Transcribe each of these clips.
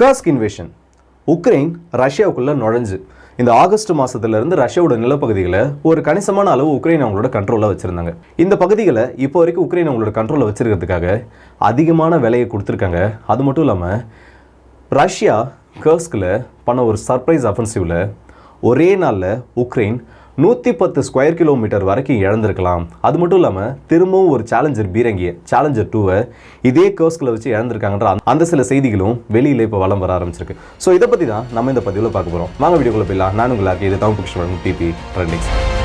கர்ஸ்க் invasion Ukraine ரஷ்யாவுக்குள்ளே நுழைஞ்சு. இந்த August மாதத்துலேருந்து ரஷ்யாவோட நிலப்பகுதிகளை ஒரு கணிசமான அளவு உக்ரைன் அவங்களோட கண்ட்ரோலில் வச்சுருந்தாங்க. இந்த பகுதிகளை இப்போ வரைக்கும் உக்ரைன் அவங்களோட கண்ட்ரோலில் வச்சுருக்கிறதுக்காக அதிகமான விலையை கொடுத்துருக்காங்க. அது மட்டும் இல்லாமல் ரஷ்யா கர்ஸ்கில் பண்ண ஒரு சர்ப்ரைஸ் அஃபென்சிவில் ஒரே நாளில் உக்ரைன் நூற்றி பத்து ஸ்கொயர் கிலோமீட்டர் வரைக்கும் இழந்திருக்கலாம். அது மட்டும் இல்லாமல் திரும்பவும் ஒரு சேலஞ்சர் பீரங்கியை சேலஞ்சர் டூவை இதே கர்ஸ்கில் வச்சு இழந்திருக்காங்கன்ற அந்த- அந்த சில செய்திகளும் வெளியில் இப்போ வலம் வர ஆரம்பிச்சிருக்கு. ஸோ இதை பற்றி தான் நம்ம இந்த பதிவில் பார்க்க போகிறோம் வாங்க வீடியோக்குள்ளே போயிடலாம். நான் உங்களுக்கு இது தமிழ் புக்ஷன் டிபி ட்ரெண்டிங்ஸ்.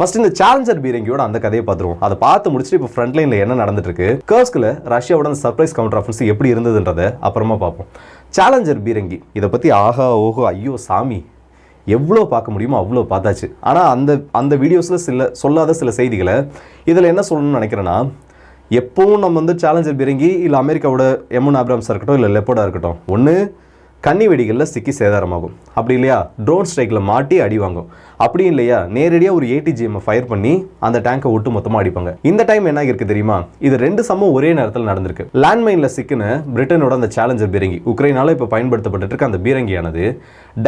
ஃபர்ஸ்ட் இந்த சேலஞ்சர் பீரங்கியோட அந்த கதையை பார்த்துருவோம். அதை பார்த்து முடிச்சுட்டு இப்போ ஃப்ரண்ட் லைனில் என்ன நடந்துட்டு இருக்கு கர்ஸ்கில் ரஷ்யாவோட அந்த சர்ப்ரைஸ் கவுண்டர் ஆஃபன்ஸ் எப்படி இருந்ததுன்றதை அப்புறமா பார்ப்போம். சேலஞ்சர் பீரங்கி இதை பற்றி ஆஹா ஓஹோ ஐயோ சாமி. எவ்வளோ பார்க்க முடியுமோ அவ்வளோ பார்த்தாச்சு. ஆனால் அந்த அந்த வீடியோஸில் சில சொல்லாத சில செய்திகளை இதில் என்ன சொல்லணும்னு நினைக்கிறேன்னா எப்பவும் நம்ம வந்து சேலஞ்சர் பீரங்கி இல்லை அமெரிக்காவோட எம்என் ஆப்ராம்ஸாக இருக்கட்டும் இல்லை லெப்போடாக இருக்கட்டும் ஒன்று கன்னி வெடிகளில் சிக்கி சேதாரமாகும். அப்படி இல்லையா? ட்ரோன் ஸ்ட்ரைக்கில் மாட்டி அடி வாங்கும். அப்படி இல்லையா? நேரடியாக ஒரு ஏடிஜிஎம்மை ஃபயர் பண்ணி அந்த டேங்கை ஒட்டு மொத்தமாக அடிப்பாங்க. இந்த டைம் என்ன இருக்கு தெரியுமா? இது ரெண்டு சம்பவம் ஒரே நேரத்தில் நடந்திருக்கு. லேண்ட்மைனில் சிக்கின பிரிட்டனோட அந்த சேலஞ்சர் பீரங்கி. உக்ரைனால இப்போ பயன்படுத்தப்பட்டு இருக்க அந்த பீரங்கியானது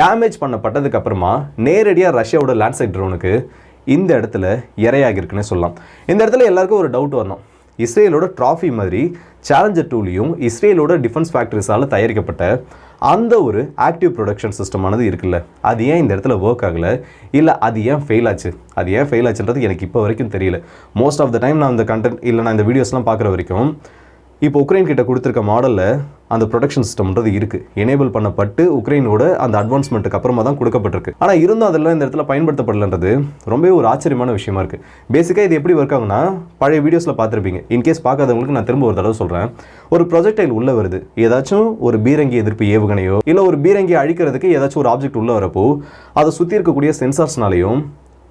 டேமேஜ் பண்ணப்பட்டதுக்கு அப்புறமா நேரடியாக ரஷ்யாவோட லேண்ட்சைட் ட்ரோனுக்கு இந்த இடத்துல இரையாகிருக்குன்னு சொல்லலாம். இந்த இடத்துல எல்லாருக்கும் ஒரு டவுட் வரணும். இஸ்ரேலோட ட்ராஃபி மாதிரி சேலஞ்சர் டூலையும் இஸ்ரேலோட டிஃபென்ஸ் ஃபேக்டரிஸால் தயாரிக்கப்பட்ட அந்த ஒரு ஆக்டிவ் ப்ரொடக்ஷன் சிஸ்டமானது இருக்குல்ல. அது ஏன் இந்த இடத்துல ஒர்க் ஆகலை? இல்லை அது ஏன் ஃபெயில் ஆச்சு? அது ஏன் ஃபெயில் ஆச்சுன்றது எனக்கு இப்போ வரைக்கும் தெரியல. மோஸ்ட் ஆஃப் த டைம் நான் இந்த கண்டென்ட் இல்லை நான் இந்த வீடியோஸ்லாம் பார்க்குற வரைக்கும் இப்போ உக்ரைன் கிட்ட கொடுத்துருக்க மாடலில் அந்த ப்ரொடக்ஷன் சிஸ்டம்ன்றது இருக்குது எனேபிள் பண்ணப்பட்டு உக்ரைனோட அந்த அட்வான்ஸ்மெண்ட்டுக்கு அப்புறமா தான் கொடுக்கப்பட்டிருக்கு. ஆனால் இருந்தும் அதெல்லாம் இந்த இடத்துல பயன்படுத்தப்படலன்றது ரொம்பவே ஒரு ஆச்சரியமான விஷயமா இருக்குது பேசிக்காக இது எப்படி ஒர்க் ஆகும்னா பழைய வீடியோஸில் பார்த்துருப்பீங்க. இன்கேஸ் பார்க்காதவங்களுக்கு நான் திரும்ப ஒரு தடவை சொல்கிறேன் ஒரு ப்ரொஜெக்டைல் உள்ளே வருது. ஏதாச்சும் ஒரு பீரங்கி எதிர்ப்பு ஏவுகணையோ இல்லை ஒரு பீரங்கி அழிக்கிறதுக்கு ஏதாச்சும் ஒரு ஆப்ஜெக்ட் உள்ளே வரப்போ அதை சுற்றி இருக்கக்கூடிய சென்சார்ஸ்னாலையும்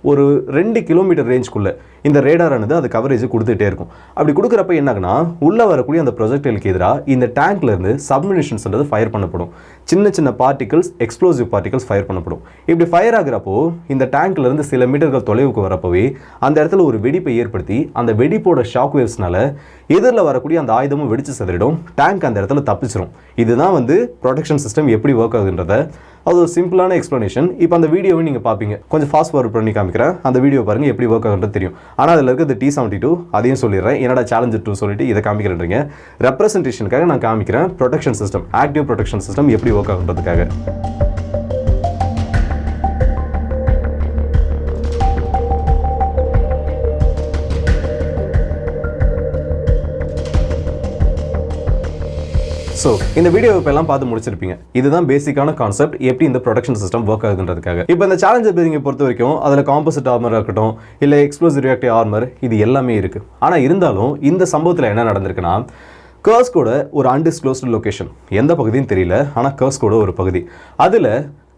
ஒரு ரெண்டு கிலோமீட்டர் ரேஞ்சுக்குள்ளே இந்த ரேடாரானது அது கவரேஜ் கொடுத்துட்டே இருக்கும். அப்படி கொடுக்குறப்ப என்னாகுன்னா உள்ளே வரக்கூடிய அந்த ப்ரொஜெக்டைலுக்கு எதிராக இந்த டேங்க்லேருந்து சப்மினிஷன்ஸ்ன்றது ஃபயர் பண்ணப்படும். சின்ன சின்ன பார்ட்டிகல்ஸ் எக்ஸ்ப்ளோசிவ் பார்ட்டிகல்ஸ் ஃபயர் பண்ணப்படும். இப்படி ஃபயர் ஆகுறப்போ இந்த டேங்க்லேருந்து சில மீட்டர்கள் தொலைவுக்கு வரப்போவே அந்த இடத்துல ஒரு வெடிப்பை ஏற்படுத்தி அந்த வெடிப்போட ஷாக் வேவ்ஸ்னால எதிரில் வரக்கூடிய அந்த ஆயுதமும் வெடிச்சு செதறிடும். டேங்க் அந்த இடத்துல தப்பிச்சிரும். இதுதான் வந்து ப்ரொடெக்ஷன் சிஸ்டம் எப்படி ஒர்க் ஆகுதுன்றதை அது ஒரு சிம்பிளான எக்ஸ்ப்ளனேஷன் இப்போ அந்த வீடியோவை நீங்கள் பார்ப்பீங்க கொஞ்சம் ஃபாஸ்ட் ஃபார்வர்ட் பண்ணி காமிக்கிறேன். அந்த வீடியோ பாருங்க எப்படி ஒர்க் ஆகுன்றது தெரியும். ஆனால் அதில் இருக்கிறது டி செவன்ட்டி டூ அதையும் சொல்லிடுறேன். என்னடா சேலஞ்சர் டூ சொல்லிட்டு இதை காமிக்கிறேன்றீங்க. ரெப்ரசன்டேஷனுக்காக நான் காமிக்கிறேன். Protection system active protection system எப்படி ஒர்க் ஆகுன்றதுக்காக ஸோ இந்த வீடியோ இப்போ எல்லாம் பார்த்து முடிச்சிருப்பீங்க. இதுதான் பேசிக்கான கான்செப்ட் எப்படி இந்த ப்ரொடக்ஷன் சிஸ்டம் ஒர்க் ஆகுதுன்றதுக்காக. இப்போ இந்த சேலஞ்சர் பீரிங்கை பொறுத்த வரைக்கும் அதில் காம்போசிட் ஆர்மர் இருக்கட்டும் இல்லை எக்ஸ்ப்ளோசிவ் ரியாக்டிவ் ஆர்மர் இது எல்லாமே இருக்குது ஆனால் இருந்தாலும் இந்த சம்பவத்தில் என்ன நடந்திருக்குன்னா கர்ஸ்கோட ஒரு அன்டிஸ்க்ளோஸ்டு லொகேஷன் எந்த பகுதியும் தெரியல ஆனால் கர்ஸ் கூட ஒரு பகுதி. அதில்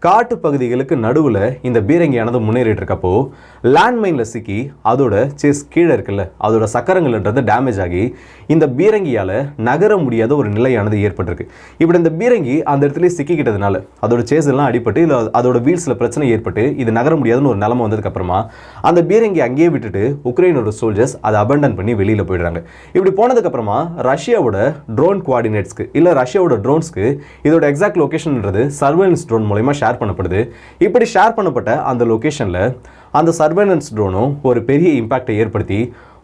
காட்டு பகுதிகளுக்கு நடுவில் இந்த பீரங்கியானது முன்னேறிட்டு இருக்கப்போ லேண்ட்மைனில் சிக்கி அதோட சேஸ் கீழே இருக்குல்ல அதோட சக்கரங்கள்ன்றது டேமேஜ் ஆகி இந்த பீரங்கியால் நகர முடியாத ஒரு நிலையானது ஏற்பட்டிருக்கு. இப்படி இந்த பீரங்கி அந்த இடத்துல சிக்கிக்கிட்டதுனால அதோட சேஸ்லாம் அடிபட்டு இல்லை அதோட வீல்ஸில் பிரச்சனை ஏற்பட்டு இது நகர முடியாதுன்னு ஒரு நிலமை வந்ததுக்கப்புறமா அந்த பீரங்கி அங்கேயே விட்டுட்டு உக்ரைனோட சோல்ஜர்ஸ் அதை அபண்டன் பண்ணி வெளியில் போயிடுறாங்க. இப்படி போனதுக்கப்புறமா ரஷ்யாவோட ட்ரோன் குவாடினேட்ஸ்க்கு இல்லை ரஷ்யாவோட ட்ரோன்ஸ்க்கு இதோட எக்ஸாக்ட் லொக்கேஷன்ன்றது சர்வேலன்ஸ் ட்ரோன் மூலயமா ஷேர் பண்ணப்படுது. இப்படி ஷேர் பண்ணப்பட்ட அந்த லொக்கேஷனில் அந்த சர்வேலன்ஸ் ட்ரோனும் ஒரு பெரிய இம்பாக்டை ஏற்படுத்தி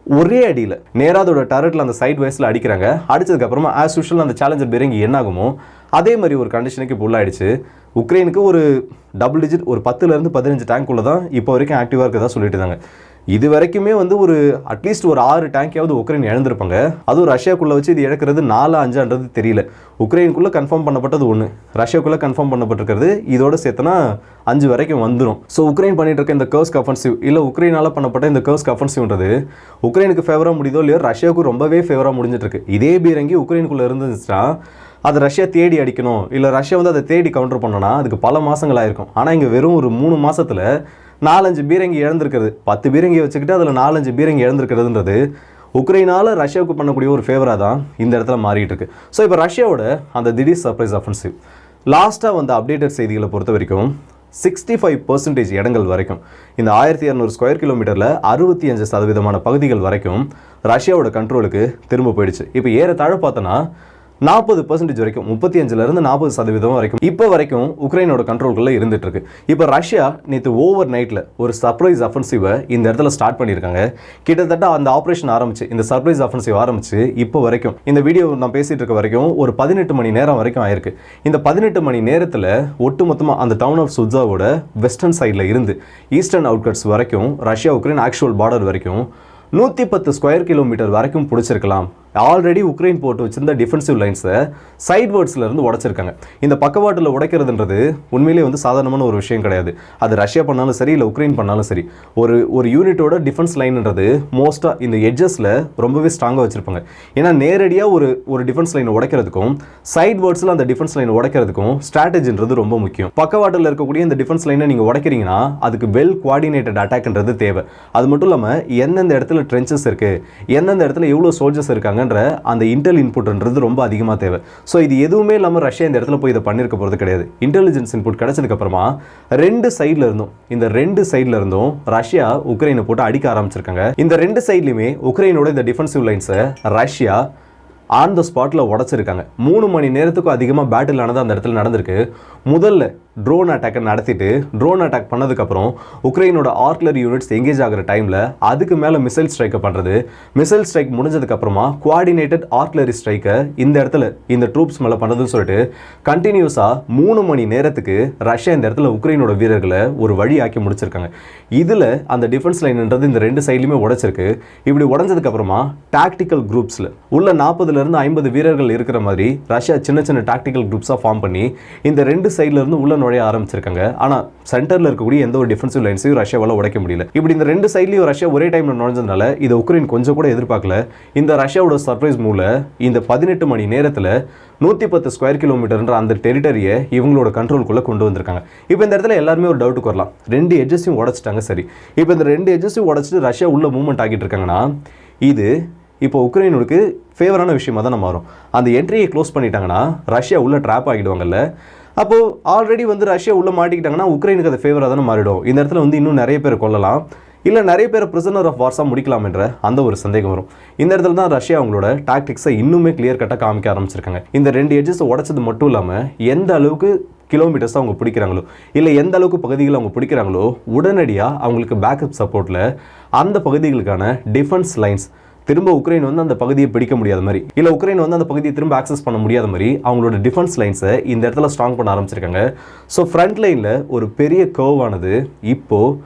ஒரே அடியில் நேராக அதோட டரட்டில் அந்த சைட் வைஸில் அடிக்கிறாங்க. அடிச்சதுக்கப்புறமா ஆஸ் யூஷுவல் அந்த சேலஞ்சர் பிறங்கி என்ன ஆகுமோ அதே மாதிரி ஒரு கண்டிஷனுக்கு இப்போ உள்ளாயிடுச்சு உக்ரைனுக்கு ஒரு டபுள் டிஜிட் ஒரு பத்துலேருந்து பதினஞ்சு டேங்க்குள்ள தான் இப்போ வரைக்கும் ஆக்டிவாக இருக்கிறதா சொல்லிட்டு இருந்தாங்க இது வரைக்குமே வந்து ஒரு அட்லீஸ்ட் ஒரு ஆறு டேங்கையாவது உக்ரைன் இழந்திருப்பாங்க. அதுவும் ரஷ்யாக்குள்ளே வச்சு இது இழக்கிறது நாலு அஞ்சான்றது தெரியல. உக்ரைனுக்குள்ளே கன்ஃபார்ம் பண்ணப்பட்டது ஒன்று ரஷ்யாக்குள்ளே கன்ஃபார்ம் பண்ணப்பட்டிருக்கிறது. இதோட சேர்த்துனா அஞ்சு வரைக்கும் வந்துடும் ஸோ உக்ரைன் பண்ணிட்டு இருக்க இந்த கர்ஸ்க் அஃபென்சிவ் இல்லை உக்ரைனால் பண்ணப்பட்ட இந்த கர்ஸ்க் அஃபென்சிவ்ன்றது உக்ரைனுக்கு ஃபேவராக முடியுதோ இல்லையோ ரஷ்யாவுக்கு ரொம்பவே ஃபேவராக முடிஞ்சிட்டு இருக்கு இதே பீரங்கி உக்ரைனுக்குள்ளே இருந்துச்சுன்னா அது ரஷ்யா தேடி அடிக்கணும். இல்லை ரஷ்யா வந்து அதை தேடி கவுண்டர் பண்ணோன்னா அதுக்கு பல மாதங்கள் ஆயிருக்கும். ஆனால் இங்கே வெறும் ஒரு மூணு மாதத்தில் நாலஞ்சு பீரங்கி இழந்திருக்கிறது. பத்து பீரங்கி வச்சுக்கிட்டு அதில் நாலஞ்சு பீரங்கி இழந்திருக்கிறதுன்றது உக்ரைனால் ரஷ்யாவுக்கு பண்ணக்கூடிய ஒரு ஃபேவராக தான் இந்த இடத்துல மாறிட்டு இருக்கு ஸோ இப்போ ரஷ்யாவோட அந்த திடீர் சர்ப்ரைஸ் அஃபென்சிவ் லாஸ்ட்டாக வந்த அப்டேட்டட் செய்திகளை பொறுத்த வரைக்கும் சிக்ஸ்டி ஃபைவ் பர்சன்டேஜ் இடங்கள் வரைக்கும் இந்த ஆயிரத்தி இரநூறு ஸ்கொயர் கிலோமீட்டரில் அறுபத்தி அஞ்சு சதவீதமான பகுதிகள் வரைக்கும் ரஷ்யாவோட கண்ட்ரோலுக்கு திரும்ப போயிடுச்சு. இப்போ ஏறத்தாழ பார்த்தோன்னா நாற்பது பர்சன்டேஜ் வரைக்கும் முப்பத்தி அஞ்சுலேருந்து நாற்பது சதவீதம் வரைக்கும் இப்போ வரைக்கும் உக்ரைனோட கண்ட்ரோல்குள்ளே இருந்துட்டு இருக்கு இப்போ ரஷ்யா நேற்று ஓவர் நைட்டில் ஒரு சர்ப்ரைஸ் அஃபென்சிவை இந்த இடத்துல ஸ்டார்ட் பண்ணியிருக்காங்க. கிட்டத்தட்ட அந்த ஆப்ரேஷன் ஆரம்பிச்சு இந்த சர்ப்ரைஸ் அஃபென்சிவ் ஆரம்பிச்சு இப்போ வரைக்கும் இந்த வீடியோ நான் பேசிட்டு இருக்க வரைக்கும் ஒரு பதினெட்டு மணி நேரம் வரைக்கும் ஆயிருக்கு. இந்த பதினெட்டு மணி நேரத்தில் ஒட்டுமொத்தமாக அந்த டவுன் ஆஃப் சுட்ஸாவோட வெஸ்டர்ன் சைடில் இருந்து ஈஸ்டர்ன் அவுட்கட்ஸ் வரைக்கும் ரஷ்யா உக்ரைன் ஆக்சுவல் பார்டர் வரைக்கும் நூற்றி பத்து ஸ்கொயர் கிலோமீட்டர் வரைக்கும் பிடிச்சிருக்கலாம். ஆல்ரெடி உக்ரைன் போட்டு வச்சிருந்த டிஃபென்சிவ் லைன்ஸை சைட் வேர்ட்ஸ்ல இருந்து உடைச்சிருக்காங்க. இந்த பக்கவாட்டில் உடைக்கிறதுன்றது உண்மையிலேயே வந்து சாதாரணமான ஒரு விஷயம் கிடையாது. அது ரஷ்யா பண்ணாலும் சரி இல்லை உக்ரைன் பண்ணாலும் சரி ஒரு ஒரு யூனிட்டோட டிஃபென்ஸ் லைன்ன்றது மோஸ்ட்டாக இந்த எட்ஜஸில் ரொம்பவே ஸ்ட்ராங்காக வச்சுருப்பாங்க. ஏன்னா நேரடியாக ஒரு ஒரு டிஃபென்ஸ் லைன் உடைக்கிறதுக்கும் சைட் வேர்ட்ஸில் அந்த டிஃபென்ஸ் லைன் உடைக்கிறதுக்கும் ஸ்ட்ராட்டஜின்றது ரொம்ப முக்கியம். பக்கவாட்டில் இருக்கக்கூடிய இந்த டிஃபென்ஸ் லைனை நீங்கள் உடைக்கிறீங்கன்னா அதுக்கு வெல் குவாடினேட்டட் அட்டாக்ன்றது தேவை. அது மட்டும் இல்லாமல் எந்தெந்த இடத்துல ட்ரென்ச்சஸ் இருக்குது எந்தெந்த இடத்துல எவ்வளோ சோல்ஜர்ஸ் இருக்காங்கன்ற அந்த இன்டெல் இன்புட்ன்றது ரொம்ப அதிகமாக தேவை. ஸோ இது எதுவுமே இல்லாமல் ரஷ்யா இந்த இடத்துல போய் இதை பண்ணியிருக்க போகிறது கிடையாது. இன்டெலிஜென்ஸ் இன்புட் கிடச்சதுக்கப்புறமா ரெண்டு சைடில் இருந்தும் இந்த ரெண்டு சைடில் இருந்தும் ரஷ்யா உக்ரைனை போட்டு அடிக்க ஆரம்பிச்சிருக்காங்க. இந்த ரெண்டு சைட்லையுமே உக்ரைனோட இந்த டிஃபென்சிவ் லைன்ஸை ரஷ்யா ஆன் த ஸ்பாட்டில் உடச்சிருக்காங்க. மூணு மணி நேரத்துக்கும் அதிகமாக பேட்டில் ஆனது அந்த இடத்துல நடந்திருக்கு. முதல்ல ட்ரோன் அட்டாக்கை நடத்திட்டு ட்ரோன் அட்டாக் பண்ணதுக்கப்புறம் உக்ரைனோட ஆர்ட்லரி யூனிட்ஸ் எங்கேஜ் ஆகிற டைமில் அதுக்கு மேலே மிசைல் ஸ்ட்ரைக்கை பண்ணுறது மிசைல் ஸ்ட்ரைக் முடிஞ்சதுக்கப்புறமா குவாடினேட்டட் ஆர்ட்லரி ஸ்ட்ரைக்கை இந்த இடத்துல இந்த ட்ரூப்ஸ் மேலே பண்ணுறதுன்னு சொல்லிட்டு கண்டினியூஸாக மூணு மணி நேரத்துக்கு ரஷ்யா இந்த இடத்துல உக்ரைனோட வீரர்களை ஒரு வழி ஆக்கி முடிச்சிருக்காங்க. இதில் அந்த டிஃபென்ஸ் லைன்ன்றது இந்த ரெண்டு சைட்லையுமே உடைச்சிருக்கு. இப்படி உடஞ்சதுக்கப்புறமா டாக்டிக்கல் குரூப்ஸில் உள்ள இருந்து ஐம்பது வீரர்கள் இருக்கிற மாதிரி ரஷ்யா சின்ன சின்ன டாக்டிக்கல் குரூப்ஸாக ஃபார்ம் பண்ணி இந்த ரெண்டு சைட்லேருந்து உள்ளே உள்ள நுழைய ஆரம்பிச்சிருக்காங்க. ஆனால் சென்டரில் இருக்கக்கூடிய எந்த ஒரு டிஃபென்சிவ் லைன்ஸையும் ரஷ்யாவால் உடைக்க முடியல. இப்படி இந்த ரெண்டு சைட்லையும் ரஷ்யா ஒரே டைமில் நுழைஞ்சதுனால இதை உக்ரைன் கொஞ்சம் கூட எதிர்பார்க்கல. இந்த ரஷ்யாவோட சர்ப்ரைஸ் மூல இந்த பதினெட்டு மணி நேரத்தில் நூற்றி பத்து ஸ்கொயர் கிலோமீட்டர்ன்ற அந்த டெரிட்டரியை இவங்களோட கண்ட்ரோல்குள்ளே கொண்டு வந்திருக்காங்க. இப்போ இந்த இடத்துல எல்லாருமே ஒரு டவுட்டுக்கு வரலாம். ரெண்டு எஜஸையும் உடைச்சிட்டாங்க சரி. இப்போ இந்த ரெண்டு எஜஸையும் உடைச்சிட்டு ரஷ்யா உள்ள மூவ்மெண்ட் ஆகிட்டு இருக்காங்கன்னா இது இப்போ உக்ரைனுக்கு ஃபேவரான விஷயமா தான் மாறும். அந்த என்ட்ரியை க்ளோஸ் பண்ணிட்டாங்கன்னா ரஷ்யா உள்ளே ட்ராப் ஆகிடுவாங்கல்ல. அப்போது ஆல்ரெடி வந்து ரஷ்யா உள்ளே மாட்டிக்கிட்டாங்கன்னா உக்ரைனுக்கு அது ஃபேவராக தானே மாறிடும். இந்த இடத்துல வந்து இன்னும் நிறைய பேர் கொல்லலாம். இல்லை நிறைய பேர் பிரிசனர் ஆஃப் வார்ஸாக முடிக்கலாம் என்ற அந்த ஒரு சந்தேகம் வரும். இந்த இடத்துல தான் ரஷ்யா அவங்களோட டாக்டிக்ஸை இன்னுமே கிளியர் கட்டாக காமிக்க ஆரம்பிச்சிருக்காங்க. இந்த ரெண்டு எட்ஜஸ் உடச்சது மட்டும் இல்லாமல் எந்த அளவுக்கு கிலோமீட்டர்ஸ் அவங்க பிடிக்கிறாங்களோ இல்லை எந்த அளவுக்கு பகுதிகள் அவங்க பிடிக்கிறாங்களோ உடனடியாக அவங்களுக்கு பேக்கப் சப்போர்ட்டில் அந்த பகுதிகளுக்கான டிஃபென்ஸ் லைன்ஸ் திரும்ப உக்ரைன் வந்து அந்த பகுதியை பிடிக்க முடியாத மாதிரி. இல்லை உக்ரைன் வந்து அந்த பகுதியை திரும்ப ஆக்சஸ் பண்ண முடியாத மாதிரி அவங்களோட டிஃபென்ஸ் லைன்ஸை இந்த இடத்துல ஸ்ட்ராங் பண்ண ஆரம்பிச்சிருக்காங்க. ஸோ ஃப்ரண்ட் லைனில் ஒரு பெரிய கர்வ் ஆனது இப்போது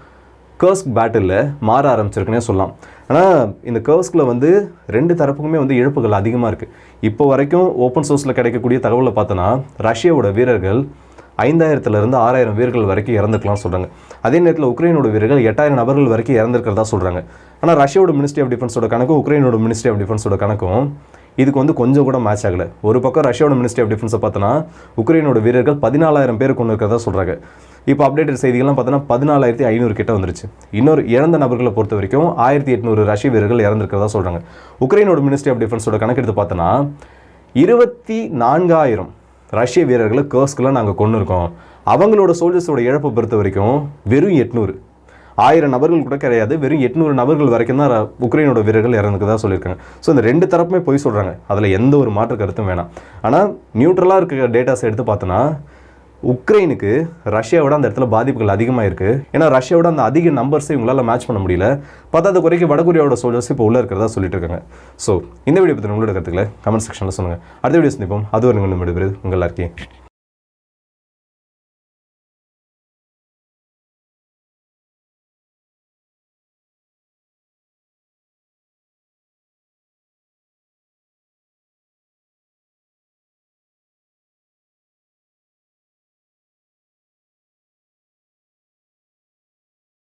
கர்ஸ்க் பேட்டிலில் மாற ஆரம்பிச்சிருக்குன்னே சொல்லலாம். ஆனால் இந்த கர்ஸ்கில் வந்து ரெண்டு தரப்புக்குமே வந்து இழப்புகள் அதிகமாக இருக்குது இப்போ வரைக்கும் ஓப்பன் சோர்ஸில் கிடைக்கக்கூடிய தகவலை பார்த்தோன்னா ரஷ்யாவோட வீரர்கள் ஐந்தாயிரத்துலேருந்து ஆறாயிரம் வீரர்கள் வரைக்கும் இறந்துக்கலாம் சொல்கிறாங்க அதே நேரத்தில் உக்ரைனோட வீரர்கள் எட்டாயிரம் நபர்கள் வரைக்கும் இறந்திருக்கிறதா சொல்கிறாங்க ஆனால் ரஷ்யாவோட மினிஸ்ட்ரி ஆஃப் டிஃபென்ஸோட கணக்கும் உக்ரைனோட மினிஸ்ட்ரி ஆஃப் டிஃபென்ஸோட கணக்கும் இதுக்கு வந்து கொஞ்சம் கூட மேட்ச் ஆகலை. ஒரு பக்கம் ரஷ்யாவோட மினிஸ்ட்ரி ஆஃப் டிஃபென்ஸை பார்த்தோன்னா உக்ரைனோட வீரர்கள் பதினாலாயிரம் பேர் கொண்டு இருக்கிறதா சொல்கிறாங்க இப்போ அப்டேட்டட் செய்திகள்லாம் பார்த்தோன்னா பதினாலாயிரத்தி ஐநூறு கிட்ட வந்துருச்சு. இன்னொரு இறந்த நபர்களை பொறுத்த வரைக்கும் ஆயிரத்தி எட்நூறு ரஷ்ய வீரர்கள் இறந்துருக்கிறதா சொல்கிறாங்க உக்ரைனோட மினிஸ்ட்ரி ஆஃப் டிஃபென்ஸோட கணக்கெடுத்து பார்த்தோன்னா இருபத்தி நான்காயிரம் ரஷ்ய வீரர்களை கர்ஸ்க்கெலாம் நாங்கள் கொண்டு இருக்கோம். அவங்களோட சோல்ஜர்ஸோட இழப்பை பொறுத்த வரைக்கும் வெறும் எட்நூறு. ஆயிரம் நபர்கள் கூட கிடையாது. வெறும் எட்நூறு நபர்கள் வரைக்கும் தான் உக்ரைனோட வீரர்கள் இறந்துக்கதான் சொல்லியிருக்காங்க. ஸோ இந்த ரெண்டு தரப்புமே போய் சொல்கிறாங்க அதில் எந்த ஒரு மாற்று கருத்தும் வேணாம். ஆனால் நியூட்ரலாக இருக்க டேட்டாஸ் எடுத்து பார்த்தோன்னா உக்ரைனுக்கு ரஷ்யாவோட அந்த இடத்துல பாதிப்புகள் அதிகமாக இருக்குது ஏன்னா ரஷ்யாவோட அந்த அதிக நம்பர்ஸை இவங்களால் மேட்ச் பண்ண முடியல. பத்தாவது குறைக்கு வடகொரியாவோட சோல்ஜர்ஸ் இப்போ உள்ளே இருக்கிறதா சொல்லிட்டு இருக்காங்க. ஸோ இந்த வீடியோ பற்றி உங்களோட கருத்துக்களை கமெண்ட் செக்ஷனில் சொல்லுங்கள் அடுத்த வீடியோ சந்திப்போம். அது ஒரு நீங்கள் விடுபெறுது உங்கள் எல்லாருக்கே